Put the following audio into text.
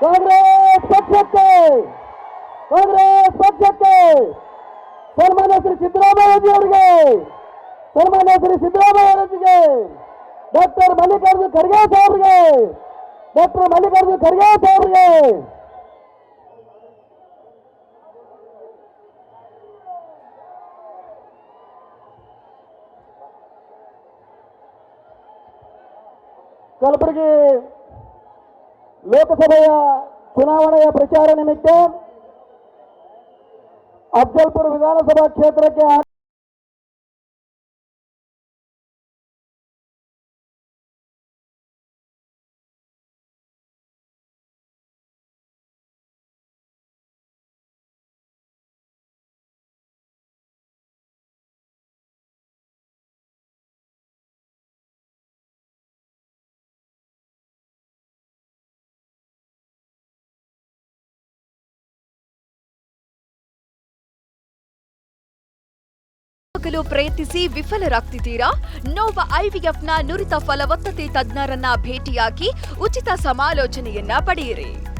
ಕಾಂಗ್ರೆಸ್ ಪಕ್ಷಕ್ಕೆ ಕಾಂಗ್ರೆಸ್ ಪಕ್ಷಕ್ಕೆ ಸನ್ಮಾನ್ಯ ಶ್ರೀ ಸಿದ್ದರಾಮಯ್ಯಜಿ ಅವರಿಗೆ, ಸನ್ಮಾನ್ಯ ಶ್ರೀ ಸಿದ್ದರಾಮಯ್ಯರೊಂದಿಗೆ ಡಾಕ್ಟರ್ ಮಲ್ಲಿಕಾರ್ಜುನ್ ಖರ್ಗೆ ಸಾಹೇಬ್ರಿಗೆ ಡಾಕ್ಟರ್ ಮಲ್ಲಿಕಾರ್ಜುನ್ ಖರ್ಗೆ ಸಾಹೇಬ್ರಿಗೆ ಕಲಬುರಗಿ ಲೋಕಸಭೆಯ ಚುನಾವಣೆಯ ಪ್ರಚಾರ ನಿಮಿತ್ತ ಅಫ್ಜಲ್ಪುರ ವಿಧಾನಸಭಾ ಕ್ಷೇತ್ರಕ್ಕೆ ಆಗಲು ಪ್ರಯತ್ನಿಸಿ ವಿಫಲರಾಗ್ತಿದ್ದೀರಾ? ನೋವ ಐವಿಎಫ್ನ ನುರಿತ ಫಲವತ್ತತೆ ತಜ್ಞರನ್ನ ಭೇಟಿಯಾಗಿ ಉಚಿತ ಸಮಾಲೋಚನೆಯನ್ನ ಪಡೆಯಿರಿ.